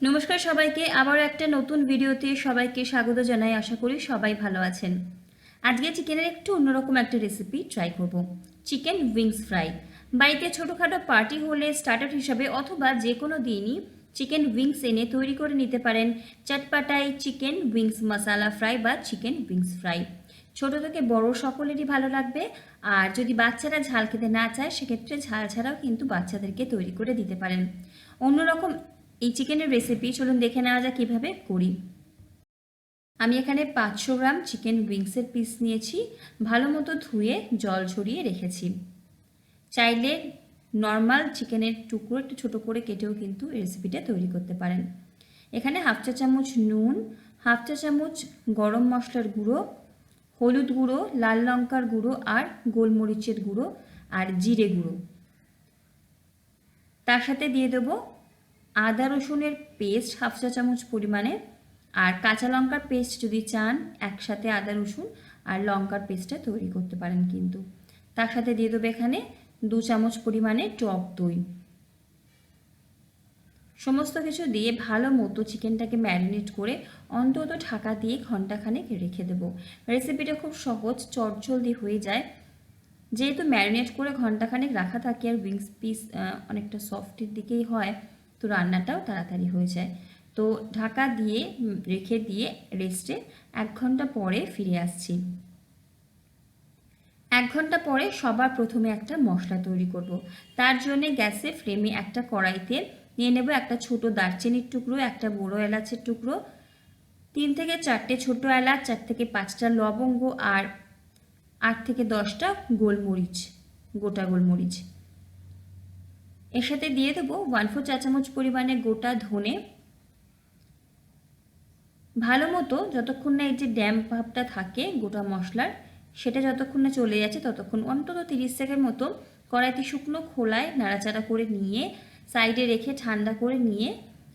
নমস্কার সবাইকে আবার একটা নতুন ভিডিওতে সবাইকে স্বাগত জানাই, আশা করি সবাই ভালো আছেন। আজকে চিকেনের একটু অন্যরকম একটা রেসিপি ট্রাই করব। Chicken wings fry. বাড়িতে ছোটোখাটো পার্টি হলে স্টার্টার হিসাবে অথবা যে কোনো দিনই চিকেন উইংস এনে তৈরি করে নিতে পারেন। চটপাটাই চিকেন উইংস মশালা ফ্রাই বা চিকেন উইংস ফ্রাই। ছোট থেকে বড় সকলেরই ভালো লাগবে। আর যদি বাচ্চারা ঝাল খেতে না চায়, সেক্ষেত্রে ঝাল ছাড়াও কিন্তু বাচ্চাদেরকে তৈরি করে দিতে পারেন। অন্যরকম এই চিকেনের রেসিপি চলুন দেখে নেওয়া যাক কীভাবে করি। আমি এখানে পাঁচশো গ্রাম চিকেন উইংসের পিস নিয়েছি, ভালো মতো ধুয়ে জল ঝরিয়ে রেখেছি। চাইলে নর্মাল চিকেনের টুকরো একটু ছোটো করে কেটেও কিন্তু এই রেসিপিটা তৈরি করতে পারেন। এখানে হাফ চা চামচ নুন হাফ চা চামচ গরম মশলার গুঁড়ো, হলুদ গুঁড়ো, লাল লঙ্কার গুঁড়ো আর গোলমরিচের গুঁড়ো আর জিরে গুঁড়ো। তার সাথে দিয়ে দেবো আদা রসুনের পেস্ট হাফ চা চামচ পরিমাণে, আর কাঁচা লঙ্কার পেস্ট যদি চান, একসাথে আদা রসুন আর লঙ্কার পেস্টটা তৈরি করতে পারেন কিন্তু। তার সাথে দিয়ে দেবো এখানে দু চামচ পরিমাণে টক দই। সমস্ত কিছু দিয়ে ভালো মতো চিকেনটাকে ম্যারিনেট করে অন্তত ঢাকা দিয়ে ঘন্টাখানেক রেখে দেবো। রেসিপিটা খুব সহজ, চটজলদি হয়ে যায়। যেহেতু ম্যারিনেট করে ঘন্টাখানেক রাখা থাকে আর উইংস পিস অনেকটা সফটের দিকেই হয় তো রান্নাটাও তাড়াতাড়ি হয়ে যায়। তো ঢাকা দিয়ে রেখে দিয়ে রেস্টে এক ঘণ্টা পরে ফিরে আসছি। এক ঘণ্টা পরে সবার প্রথমে একটা মশলা তৈরি করব। তার জন্যে গ্যাসে ফ্লেমে একটা কড়াইতে নিয়ে নেব একটা ছোট দারচিনির টুকরো, একটা বড়ো এলাচের টুকরো, তিন থেকে চারটে ছোট এলাচ, চার থেকে পাঁচটা লবঙ্গ আর আট থেকে দশটা গোলমরিচ, গোটা গোলমরিচ। এর সাথে দিয়ে দেবো ওয়ান ফোর চা চামচ পরিমাণে গোটা ধনে। ভালো মতো যতক্ষণ না এই যে ড্যাম ভাবটা থাকে গোটা মশলার, সেটা যতক্ষণ না চলে যাচ্ছে ততক্ষণ অন্তত তিরিশ সেকেন্ড মতো কড়াইতে শুকনো খোলায় নাড়াচাড়া করে নিয়ে সাইডে রেখে ঠান্ডা করে নিয়ে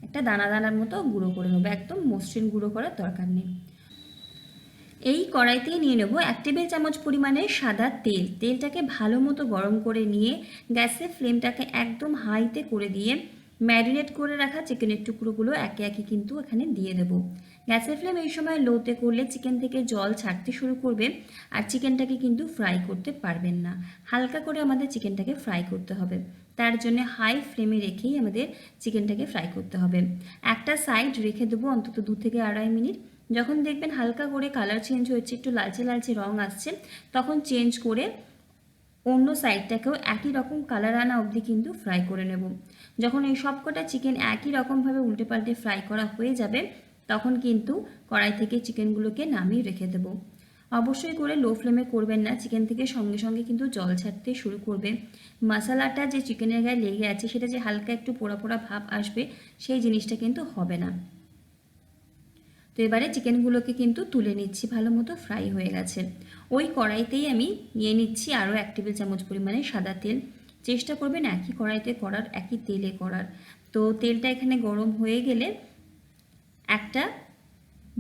একটা দানা দানার মতো গুঁড়ো করে নেব। একদম মসৃণ গুঁড়ো করার দরকার নেই। এই কড়াইতেই নিয়ে নেব এক টেবিল চামচ পরিমাণে সাদা তেল। তেলটাকে ভালো মতো গরম করে নিয়ে গ্যাসের ফ্লেমটাকে একদম হাইতে করে দিয়ে ম্যারিনেট করে রাখা চিকেনের টুকরোগুলো একে একে কিন্তু এখানে দিয়ে দেবো। গ্যাসের ফ্লেম এই সময় লোতে করলে চিকেন থেকে জল ছাড়তে শুরু করবে আর চিকেনটাকে কিন্তু ফ্রাই করতে পারবেন না। হালকা করে আমাদের চিকেনটাকে ফ্রাই করতে হবে। তার জন্য হাই ফ্লেমে রেখেই আমাদের চিকেনটাকে ফ্রাই করতে হবে। একটা সাইড রেখে দেবো অন্তত দু থেকে আড়াই মিনিট। যখন দেখবেন হালকা করে কালার চেঞ্জ হচ্ছে একটু লালচে লালচে রং আসছে, তখন চেঞ্জ করে অন্য সাইডটাকেও একই রকম কালার আনা অবধি কিন্তু ফ্রাই করে নেব। যখন এই সবকটা চিকেন একই রকমভাবে উল্টে পাল্টে ফ্রাই করা হয়ে যাবে, তখন কিন্তু কড়াই থেকে চিকেনগুলোকে নামিয়ে রেখে দেব। অবশ্যই করে লো ফ্লেমে করবেন না চিকেন থেকে সঙ্গে সঙ্গে কিন্তু জল ছাড়তে শুরু করবে। মশলাটা যে চিকেনের গায়ে লেগে আছে, সেটা যে হালকা একটু পোড়া পোড়া ভাব আসবে, সেই জিনিসটা কিন্তু হবে না। তো এবারে চিকেনগুলোকে কিন্তু তুলে নিচ্ছি ভালো মতো ফ্রাই হয়ে গেছে। ওই কড়াইতেই আমি নিয়ে নিচ্ছি আরও এক টেবিল চামচ পরিমাণে সাদা তেল। চেষ্টা করবেন একই কড়াইতে করার, একই তেলে করার। তো তেলটা এখানে গরম হয়ে গেলে একটা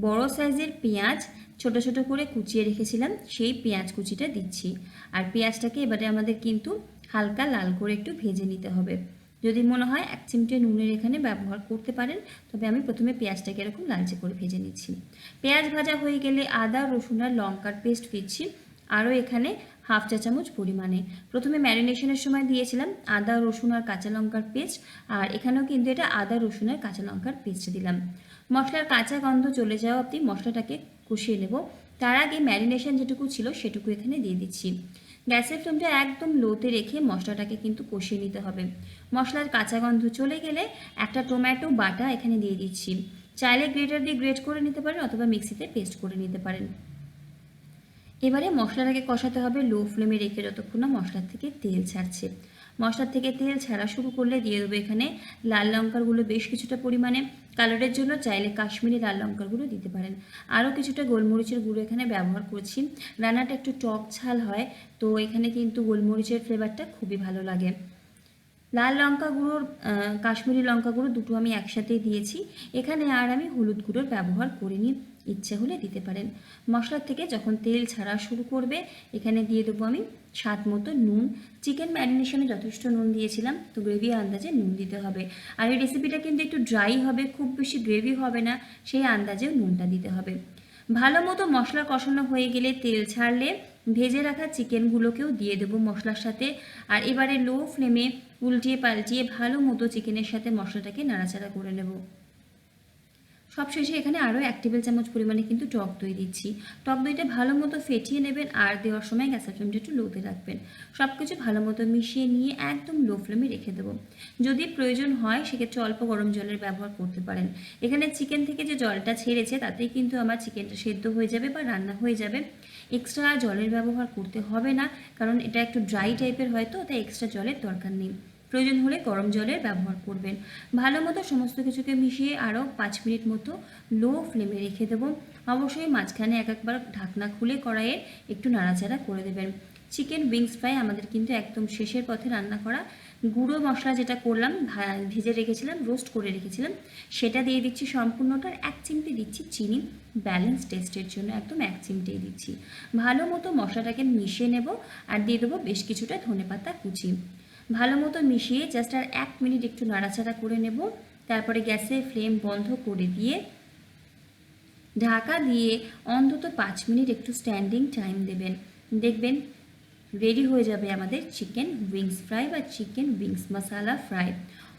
বড় সাইজের পেঁয়াজ ছোট ছোট করে কুচিয়ে রেখেছিলাম, সেই পেঁয়াজ কুচিটা দিচ্ছি। আর পেঁয়াজটাকে এবারে আমাদের কিন্তু হালকা লাল করে একটু ভেজে নিতে হবে। যদি মনে হয় এক চিমটে নুনের এখানে ব্যবহার করতে পারেন, তবে আমি প্রথমে পেঁয়াজটাকে এরকম লালচে করে ভেজে নিচ্ছি। পেঁয়াজ ভাজা হয়ে গেলে আদা, রসুন আর লঙ্কার পেস্ট দিচ্ছি। আরও এখানে হাফ চা চামচ পরিমাণে। প্রথমে ম্যারিনেশনের সময় দিয়েছিলাম আদা, রসুন আর কাঁচা লঙ্কার পেস্ট, আর এখানেও কিন্তু এটা আদা, রসুন আর কাঁচা লঙ্কার পেস্ট দিলাম। মশলার কাঁচা গন্ধ চলে যাওয়া অবধি মশলাটাকে কষিয়ে নেব। তার আগে ম্যারিনেশন যেটুকু ছিল সেটুকু এখানে দিয়ে দিচ্ছি। গ্যাসের ফ্লেমটা একদম লোতে রেখে মশলাটাকে কিন্তু কষিয়ে নিতে হবে। মশলার কাঁচা গন্ধ চলে গেলে একটা টোম্যাটো বাটা এখানে দিয়ে দিচ্ছি। চাইলে গ্রেটার দিয়ে গ্রেট করে নিতে পারেন অথবা মিক্সিতে পেস্ট করে নিতে পারেন। এবারে মশলাটাকে কষাতে হবে লো ফ্লেমে রেখে যতক্ষণ না মশলার থেকে তেল ছাড়ছে। মশলার থেকে তেল ছাড়া শুরু করলে দিয়ে দেবো এখানে লাল লঙ্কারগুলো বেশ কিছুটা পরিমাণে। কালারের জন্য চাইলে কাশ্মীরি লাল লঙ্কারগুলো দিতে পারেন। আরও কিছুটা গোলমরিচের গুঁড়ো এখানে ব্যবহার করছি। রান্নাটা একটু টক ছাল হয়, তো এখানে কিন্তু গোলমরিচের ফ্লেভারটা খুবই ভালো লাগে। লাল লঙ্কা গুঁড়োর কাশ্মীরি লঙ্কা গুঁড়ো দুটো আমি একসাথেই দিয়েছি। এখানে আর আমি হলুদ গুঁড়োর ব্যবহার করিনি। ইচ্ছে হলে দিতে পারেন। মশলার থেকে যখন তেল ছাড়া শুরু করবে, এখানে দিয়ে দেবো আমি স্বাদ মতো নুন। চিকেন ম্যারিনেশনে যথেষ্ট নুন দিয়েছিলাম, তো গ্রেভি আন্দাজে নুন দিতে হবে। আর এই রেসিপিটা কিন্তু একটু ড্রাই হবে, খুব বেশি গ্রেভি হবে না, সেই আন্দাজেও নুনটা দিতে হবে। ভালো মতো মশলা কষানো হয়ে গেলে তেল ছাড়লে ভেজে রাখা চিকেনগুলোকেও দিয়ে দেবো মশলার সাথে। আর এবারে লো ফ্লেমে উল্টিয়ে পাল্টিয়ে ভালো মতো চিকেনের সাথে মশলাটাকে নাড়াচাড়া করে নেব। সবশেষে এখানে আরও এক টেবিল চামচ পরিমাণে কিন্তু টক দই দিচ্ছি। টক দইটা ভালো মতো ফেটিয়ে নেবেন আর দেওয়ার সময় গ্যাসের ফ্লেমটা একটু লোতে রাখবেন। সব কিছু ভালো মতো মিশিয়ে নিয়ে একদম লো ফ্লেমে রেখে দেবো। যদি প্রয়োজন হয়, সেক্ষেত্রে অল্প গরম জলের ব্যবহার করতে পারেন। এখানে চিকেন থেকে যে জলটা ছেড়েছে, তাতেই কিন্তু আমার চিকেনটা সেদ্ধ হয়ে যাবে বা রান্না হয়ে যাবে। এক্সট্রা জলের ব্যবহার করতে হবে না, কারণ এটা একটু ড্রাই টাইপের হয়তো তাই এক্সট্রা জলের দরকার নেই। প্রয়োজন হলে গরম জলের ব্যবহার করবেন। ভালো মতো সমস্ত কিছুকে মিশিয়ে আরও পাঁচ মিনিট মতো লো ফ্লেমে রেখে দেবো। অবশ্যই মাঝখানে এক একবার ঢাকনা খুলে কড়াইয়ে একটু নাড়াচাড়া করে দেবেন। চিকেন উইংস ফ্রাই আমাদের কিন্তু একদম শেষের পথে রান্না করা। গুঁড়ো মশলা যেটা করলাম ভেজে রেখেছিলাম রোস্ট করে রেখেছিলাম, সেটা দিয়ে দিচ্ছি সম্পূর্ণটার এক চিমটি দিচ্ছি চিনি। ব্যালেন্স টেস্টের জন্য একদম এক চিমটি দিচ্ছি। ভালো মতো মশলাটাকে মিশিয়ে নেব আর দিয়ে দেবো বেশ কিছুটা ধনেপাতা কুচি। ভালো মতো মিশিয়ে জাস্ট আর এক মিনিট একটু নাড়াচাড়া করে নেব। তারপরে গ্যাসের ফ্লেম বন্ধ করে দিয়ে ঢাকা দিয়ে অন্তত পাঁচ মিনিট একটু স্ট্যান্ডিং টাইম দেবেন। দেখবেন রেডি হয়ে যাবে আমাদের চিকেন উইংস ফ্রাই বা চিকেন উইংস মশালা ফ্রাই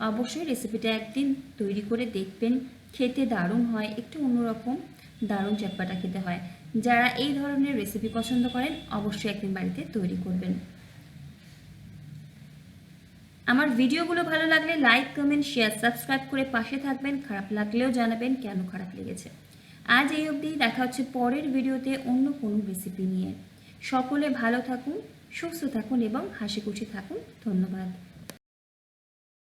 অবশ্যই রেসিপিটা একদিন তৈরি করে দেখবেন, খেতে দারুণ হয়, একটু অন্যরকম দারুণ চাপ্পাটা খেতে হয়। যারা এই ধরনের রেসিপি পছন্দ করেন, অবশ্যই একদিন বাড়িতে তৈরি করবেন। আমার ভিডিওগুলো ভালো লাগলে লাইক, কমেন্ট শেয়ার সাবস্ক্রাইব করে পাশে থাকবেন। খারাপ লাগলেও জানাবেন কেন খারাপ লেগেছে। আজ এই অবধি দেখা হচ্ছে পরের ভিডিওতে অন্য কোনো রেসিপি নিয়ে। সকলে ভালো থাকুন, সুস্থ থাকুন এবং হাসি খুশি থাকুন। ধন্যবাদ।